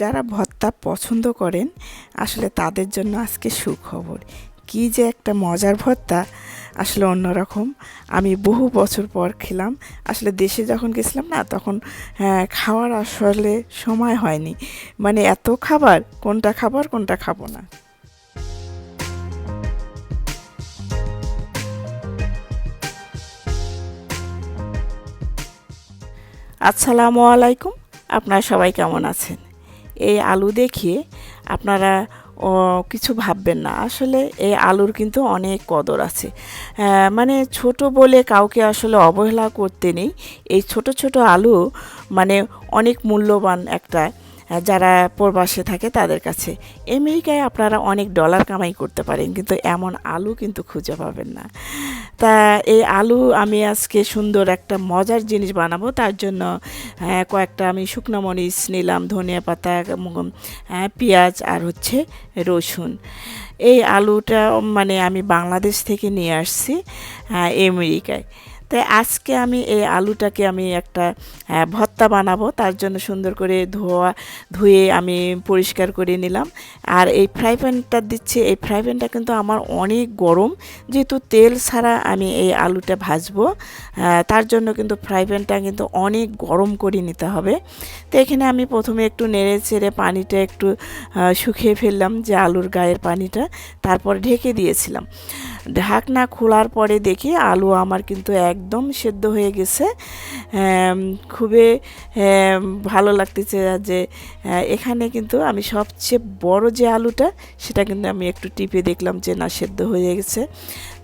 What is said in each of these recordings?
যারা ভর্তা পছন্দ করেন আসলে তাদের জন্য আজকে সুখবর। কি যে একটা মজার ভর্তা আসলে অন্যরকম। আমি বহু বছর পর খেলাম আসলে দেশে যখন গেছিলাম না তখন হ্যাঁ, খাওয়ার আসলে সময় হয়নি। মানে এত খাবার কোনটা খাবার কোনটা খাব না। আসসালামু আলাইকুম আপনারা সবাই কেমন আছেন? এই আলু দেখে আপনারা কিছু ভাববেন না। আসলে এই আলুর কিন্তু অনেক কদর আছে। মানে ছোট বলে কাউকে আসলে অবহেলা করতে নেই। এই ছোট ছোট আলু মানে অনেক মূল্যবান একটা যারা প্রবাসে থাকে তাদের কাছে। আমেরিকায় আপনারা অনেক ডলার কামাই করতে পারেন কিন্তু এমন আলু কিন্তু খুঁজে পাবেন না। তা এই আলু আমি আজকে সুন্দর একটা মজার জিনিস বানাবো তার জন্য কয়েকটা আমি শুকনো মরিচ নিলাম ধনিয়া পাতা উম, পেঁয়াজ আর হচ্ছে রসুন। এই আলুটা মানে আমি বাংলাদেশ থেকে নিয়ে আসছি আহ, আমেরিকায়। তাই আজকে আমি এই আলুটাকে আমি একটা ভর্তা বানাবো। তার জন্য সুন্দর করে ধোয়া, ধুয়ে আমি পরিষ্কার করে নিলাম। আর এই ফ্রাই প্যানটা দিচ্ছি। এই ফ্রাই প্যানটা কিন্তু আমার অনেক গরম। যেহেতু তেল ছাড়া আমি এই আলুটা ভাজবো তার জন্য কিন্তু ফ্রাই প্যানটা কিন্তু অনেক গরম করে নিতে হবে। তো এখানে আমি প্রথমে একটু নেড়ে চেড়ে পানিটা একটু শুকিয়ে ফেললাম যে আলুর গায়ের পানিটা। তারপর ঢেকে দিয়েছিলাম। ঢাকনা খোলার পরে দেখি আলু আমার কিন্তু একদম সেদ্ধ হয়ে গেছে। খুবই ভালো লাগতেছে যে এখানে কিন্তু আমি সবচেয়ে বড় যে আলুটা, সেটা কিন্তু আমি একটু টিপে দেখলাম যে না সেদ্ধ হয়ে গেছে।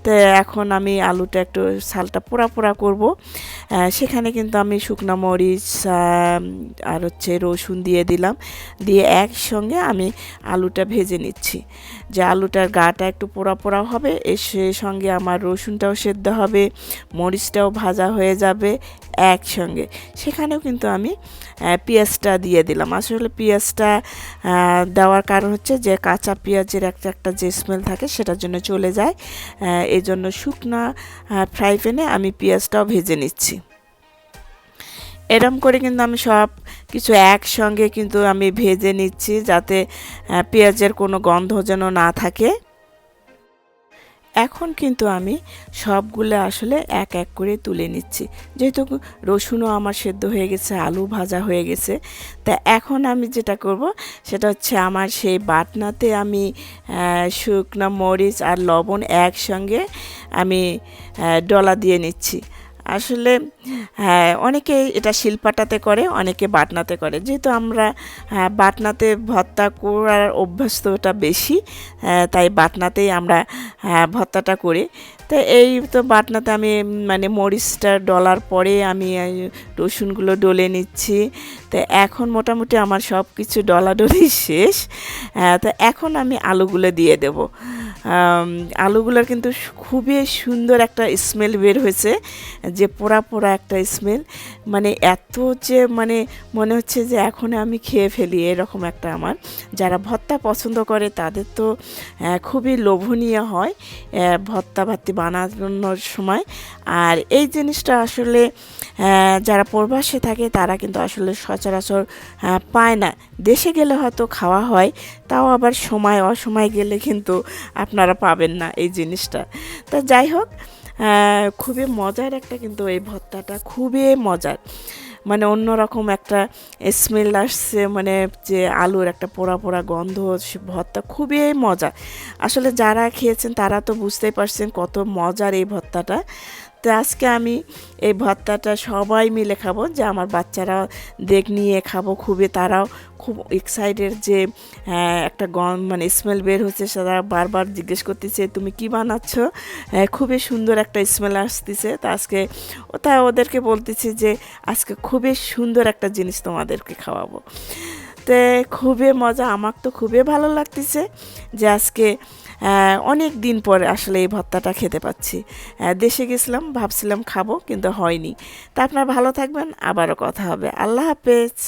তো এখন আমি আলুটা একটু সালটা পোড়া পোড়া করব। সেখানে কিন্তু আমি শুকনো মরিচ আর হচ্ছে রসুন দিয়ে দিলাম। দিয়ে একসঙ্গে আমি আলুটা ভেজে নিচ্ছি। যে আলুটার গাটা একটু পোড়া পোড়া হবে এর সে- সঙ্গে আমার রসুনটাও সেদ্ধ হবে, মরিচটাও ভাজা হয়ে যাবে একসঙ্গে। সেখানেও কিন্তু আমি পেঁয়াজটা দিয়ে দিলাম। আসলে পেঁয়াজটা দেওয়ার কারণ হচ্ছে যে কাঁচা পেঁয়াজের একটা একটা যে স্মেল থাকে সেটার জন্য চলে যায়। এই জন্য শুকনা ফ্রাই প্যানে আমি পেঁয়াজটাও ভেজে নিচ্ছি। এরম করে কিন্তু আমি সব কিছু একসঙ্গে কিন্তু আমি ভেজে নিচ্ছি যাতে পেঁয়াজের কোনো গন্ধ যেন না থাকে। এখন কিন্তু আমি সবগুলো আসলে এক এক করে তুলে নিচ্ছি। যেহেতু রসুনও আমার সেদ্ধ হয়ে গেছে, আলু ভাজা হয়ে গেছে, তা এখন আমি যেটা করব সেটা হচ্ছে আমার সেই বাটনাতে আমি শুকনো মরিচ আর লবণ একসঙ্গে আমি ডলা দিয়ে নিচ্ছি। আসলে হ্যাঁ অনেকে এটা শিলপাটাতে করে অনেকে বাটনাতে করে। যেহেতু আমরা হ্যাঁ, বাটনাতে ভর্তা করার অভ্যস্তটা বেশি হ্যাঁ, তাই বাটনাতেই আমরা হ্যাঁ, ভর্তাটা করি। তো এই তো বাটনাতে আমি মানে মরিচটা ডলার পরে আমি রসুনগুলো ডলে নিচ্ছি। তো এখন মোটামুটি আমার সব কিছু ডলাডলি শেষ তো এখন আমি আলুগুলো দিয়ে দেবো। আলুগুলোর কিন্তু খুবই সুন্দর একটা স্মেল বের হয়েছে, যে পোড়া পোড়া একটা স্মেল মানে এত যে মানে মনে হচ্ছে যে এখন আমি খেয়ে ফেলি, এরকম একটা আমার। যারা ভর্তা পছন্দ করে তাদের তো খুবই লোভনীয় হয় ভর্তা ভাতি বানানোর সময়। আর এই জিনিসটা আসলে যারা প্রবাসে থাকে তারা কিন্তু আসলে সচরাচর পায় না। দেশে গেলে হয়তো খাওয়া হয় তাও আবার সময়, অসময় গেলে কিন্তু আপনারা পাবেন না এই জিনিসটা। তা যাই হোক খুবই মজার একটা কিন্তু এই ভর্তাটা খুবই মজার। মানে অন্যরকম একটা স্মেল আসছে মানে যে আলুর একটা পোড়া পোড়া গন্ধ ভর্তা খুবই মজা আসলে যারা খেয়েছেন তারা তো বুঝতেই পারছেন কত মজার এই ভর্তাটা তো আজকে আমি এই ভর্তাটা সবাই মিলে খাব যে আমার বাচ্চারা দেখ নিয়ে খাব খুবই তারাও খুব এক্সাইটেড যে আহ, একটা গন মানে স্মেল বের হচ্ছে তারা বারবার জিজ্ঞেস করতেছে তুমি কি বানাচ্ছ? আহ, খুবই সুন্দর একটা স্মেল আসতেছে। তা আজকে ওটা ওদেরকে বলতেছি যে আজকে খুবই সুন্দর একটা জিনিস তোমাদেরকে খাওয়াবো। তো খুবই মজা আমার তো খুবই ভালো লাগতেছে যে আজকে অনেক দিন পর আসলে এই ভর্তাটা খেতে পাচ্ছি। দেশে গেছিলাম, ভাবছিলাম খাব, কিন্তু হয়নি। তা আপনারা ভালো থাকবেন, আবারও কথা হবে। আল্লাহ হাফেজ।